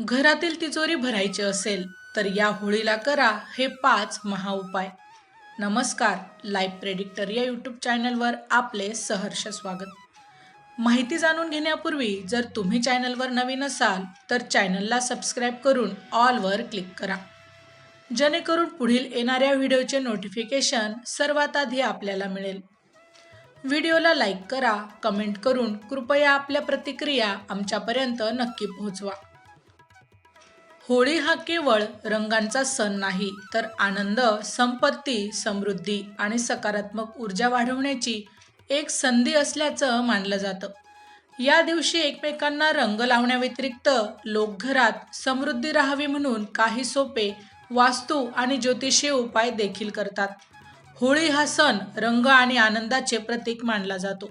घरातील तिजोरी भरायची असेल तर या होळीला करा हे पाच महाउपाय नमस्कार लाईव्ह प्रेडिक्टर या यूट्यूब चॅनलवर आपले सहर्ष स्वागत. माहिती जाणून घेण्यापूर्वी जर तुम्ही चॅनलवर नवीन असाल तर चॅनलला सबस्क्राईब करून ऑलवर क्लिक करा. जेणेकरून पुढील येणाऱ्या व्हिडिओचे नोटिफिकेशन सर्वात आधी आपल्याला मिळेल. व्हिडिओला लाईक करा कमेंट करून कृपया आपल्या प्रतिक्रिया आमच्यापर्यंत नक्की पोहोचवा. होळी हा केवळ रंगांचा सण नाही तर आनंद संपत्ती समृद्धी आणि सकारात्मक ऊर्जा वाढवण्याची एक संधी असल्याचं मानलं जातं. या दिवशी एकमेकांना रंग लावण्याव्यतिरिक्त लोक घरात समृद्धी राहावी म्हणून काही सोपे वास्तू आणि ज्योतिषीय उपाय देखील करतात. होळी हा सण रंग आणि आनंदाचे प्रतीक मानला जातो.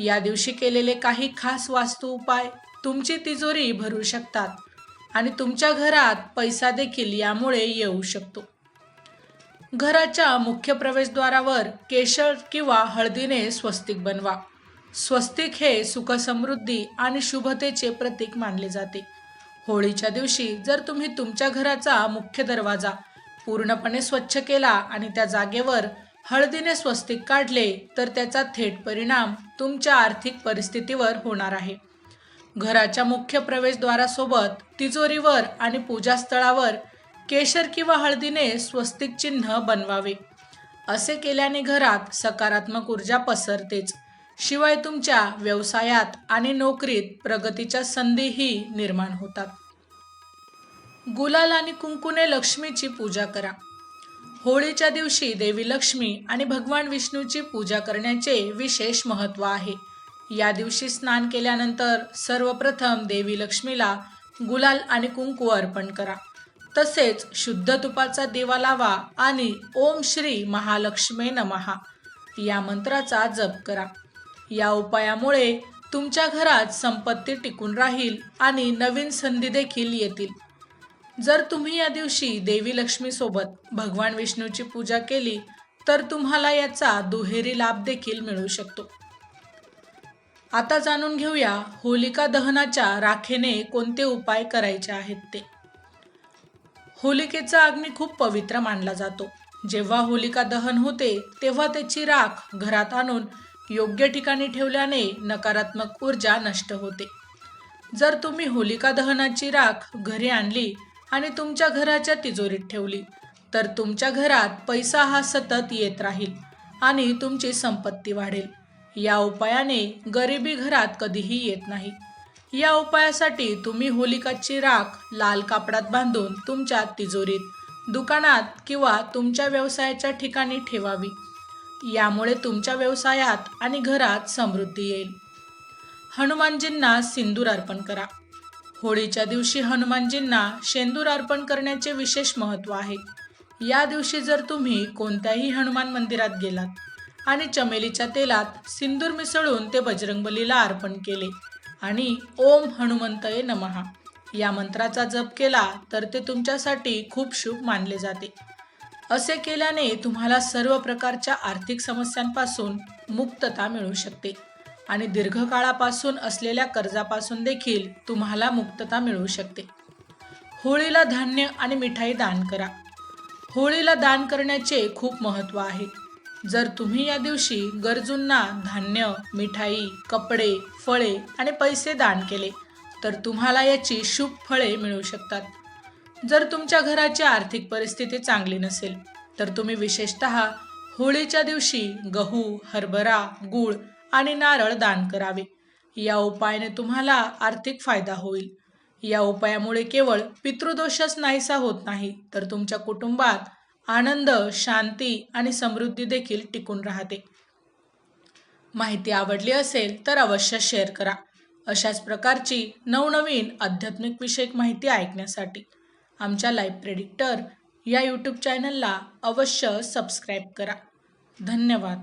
या दिवशी केलेले काही खास वास्तू उपाय तुमची तिजोरी भरू शकतात. आणि तुमच्या घरात पैसा देखील यामुळे येऊ शकतो. घराच्या मुख्य प्रवेशद्वारावर केशर किंवा हळदीने स्वस्तिक बनवा. स्वस्तिक हे सुखसमृद्धी आणि शुभतेचे प्रतीक मानले जाते. होळीच्या दिवशी जर तुम्ही तुमच्या घराचा मुख्य दरवाजा पूर्णपणे स्वच्छ केला आणि त्या जागेवर हळदीने स्वस्तिक काढले तर त्याचा थेट परिणाम तुमच्या आर्थिक परिस्थितीवर होणार आहे. घराच्या मुख्य प्रवेशद्वारासोबत तिजोरीवर आणि पूजास्थळावर केशर किंवा हळदीने स्वस्तिक चिन्ह बनवावे. असे केल्याने घरात सकारात्मक ऊर्जा पसरतेच. शिवाय तुमच्या व्यवसायात आणि नोकरीत प्रगतीच्या संधीही निर्माण होतात. गुलाल आणि कुंकुने लक्ष्मीची पूजा करा. होळीच्या दिवशी देवी लक्ष्मी आणि भगवान विष्णूची पूजा करण्याचे विशेष महत्त्व आहे. या दिवशी स्नान केल्यानंतर सर्वप्रथम देवी लक्ष्मीला गुलाल आणि कुंकू अर्पण करा. तसेच शुद्ध तुपाचा दिवा लावा आणि ओम श्री महालक्ष्मी नमहा या मंत्राचा जप करा. या उपायामुळे तुमच्या घरात संपत्ती टिकून राहील आणि नवीन संधी देखील येतील. जर तुम्ही या दिवशी देवी लक्ष्मीसोबत भगवान विष्णूची पूजा केली तर तुम्हाला याचा दुहेरी लाभ देखील मिळू शकतो. आता जाणून घेऊया होलिका दहनाच्या राखेने कोणते उपाय करायचे आहेत ते. होलिकेचा अग्नी खूप पवित्र मानला जातो. जेव्हा होलिका दहन होते तेव्हा त्याची राख घरात आणून योग्य ठिकाणी ठेवल्याने नकारात्मक ऊर्जा नष्ट होते. जर तुम्ही होलिका दहनाची राख घरी आणली आणि तुमच्या घराच्या तिजोरीत ठेवली तर तुमच्या घरात पैसा हा सतत येत राहील आणि तुमची संपत्ती वाढेल. या उपायाने गरिबी घरात कधीही येत नाही. या उपायासाठी तुम्ही होलिकाची राख लाल कापडात बांधून तुमच्या तिजोरीत दुकानात किंवा तुमच्या व्यवसायाच्या ठिकाणी ठेवावी. यामुळे तुमच्या व्यवसायात आणि घरात समृद्धी येईल. हनुमानजींना सिंदूर अर्पण करा. होळीच्या दिवशी हनुमानजींना शेंदूर अर्पण करण्याचे विशेष महत्त्व आहे. या दिवशी जर तुम्ही कोणत्याही हनुमान मंदिरात गेलात आणि चमेलीच्या तेलात सिंदूर मिसळून ते बजरंगबलीला अर्पण केले. आणि ओम हनुमंतये नमहा. या मंत्राचा जप केला तर ते तुमच्यासाठी खूप शुभ मानले जाते. असे केल्याने तुम्हाला सर्व प्रकारच्या आर्थिक समस्यांपासून मुक्तता मिळू शकते. आणि दीर्घकाळापासून असलेल्या कर्जापासून देखील तुम्हाला मुक्तता मिळू शकते. होळीला धान्य आणि मिठाई दान करा. होळीला दान करण्याचे खूप महत्त्व आहे. जर तुम्ही या दिवशी गरजूंना धान्य मिठाई कपडे फळे आणि पैसे दान केले तर तुम्हाला याची शुभ फळे मिळू शकतात. जर तुमच्या घराची आर्थिक परिस्थिती चांगली नसेल तर तुम्ही विशेषत होळीच्या दिवशी गहू हरभरा गूळ आणि नारळ दान करावे. या उपायाने तुम्हाला आर्थिक फायदा होईल. या उपायामुळे केवळ पितृदोषच नाहीसा होत नाही तर तुमच्या कुटुंबात आनंद शांती आणि समृद्धी देखील टिकून राहते. माहिती आवडली असेल तर अवश्य शेअर करा. अशाच प्रकारची नवनवीन आध्यात्मिक विषयक माहिती ऐकण्यासाठी आमच्या लाईफ प्रेडिक्टर या यूट्यूब चॅनलला अवश्य सबस्क्राईब करा. धन्यवाद.